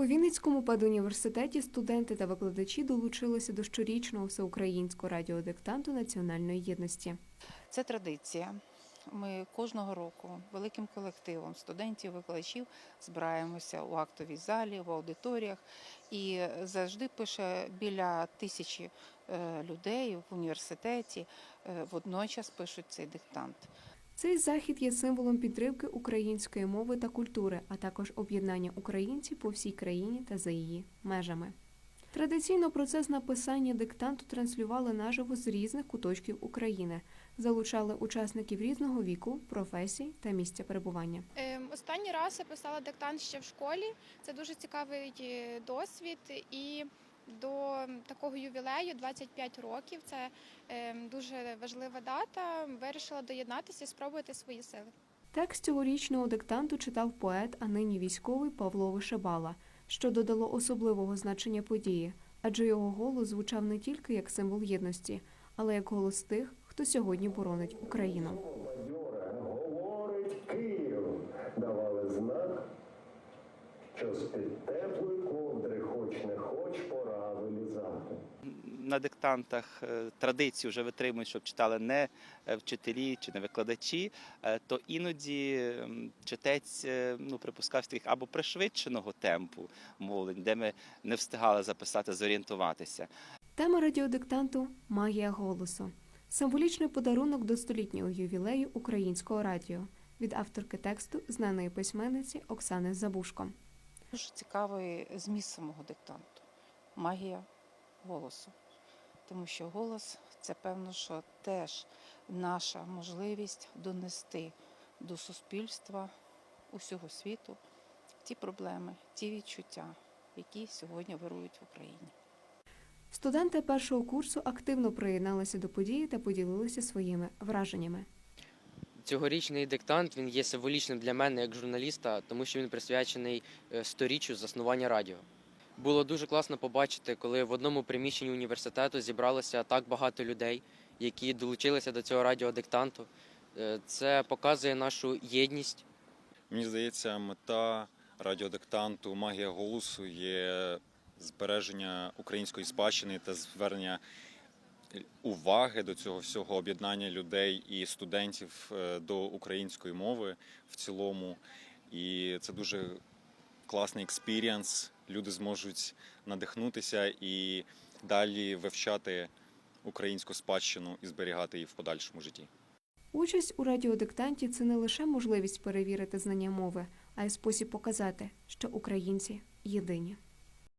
У Вінницькому педуніверситеті студенти та викладачі долучилися до щорічного всеукраїнського радіодиктанту національної єдності. Це традиція. Ми кожного року великим колективом студентів, викладачів збираємося у актовій залі, в аудиторіях і завжди пише біля тисячі е, людей в університеті. е, Водночас пишуть цей диктант. Цей захід є символом підтримки української мови та культури, а також об'єднання українців по всій країні та за її межами. Традиційно процес написання диктанту транслювали наживо з різних куточків України, залучали учасників різного віку, професій та місця перебування. Ем, Останній раз я писала диктант ще в школі. Це дуже цікавий е, досвід. І до такого ювілею 25 років. Це ем, дуже важлива дата. Вирішила доєднатися і спробувати свої сили. Текст цьогорічного диктанту читав поет, а нині військовий Павло Вишибала, що додало особливого значення події, адже його голос звучав не тільки як символ єдності, але як голос тих, хто сьогодні боронить Україну. Говорить Київ, давали знак, що з-під теплої ковдри, хоч не хоч, пора вилізати. на диктантах е, традицію вже витримують, щоб читали не е, вчителі чи не викладачі, е, то іноді читець ну, припускався таких або пришвидшеного темпу мовлень, де ми не встигали записати, зорієнтуватися. Тема радіодиктанту Магія голосу. Символічний подарунок до столітнього ювілею українського радіо від авторки тексту знаної письменниці Оксани Забушко. Дуже цікавий зміст самого диктанту магія голосу. Тому що голос це певно, що теж наша можливість донести до суспільства усього світу ті проблеми, ті відчуття, які сьогодні вирують в Україні. Студенти першого курсу активно приєдналися до події та поділилися своїми враженнями. Цьогорічний диктант він є символічним для мене як журналіста, тому що він присвячений е, сторіччю заснування радіо. Було дуже класно побачити, коли в одному приміщенні університету зібралося так багато людей, які долучилися до цього радіодиктанту. Е, Це показує нашу єдність. Мені здається, мета радіодиктанту Магія голосу є збереження української спадщини та звернення уваги до цього всього об'єднання людей і студентів е, до української мови в цілому. І це дуже класний експірієнс. Люди зможуть надихнутися і далі вивчати українську спадщину і зберігати її в подальшому житті. Участь у радіодиктанті це не лише можливість перевірити знання мови, а й спосіб показати, що українці єдині.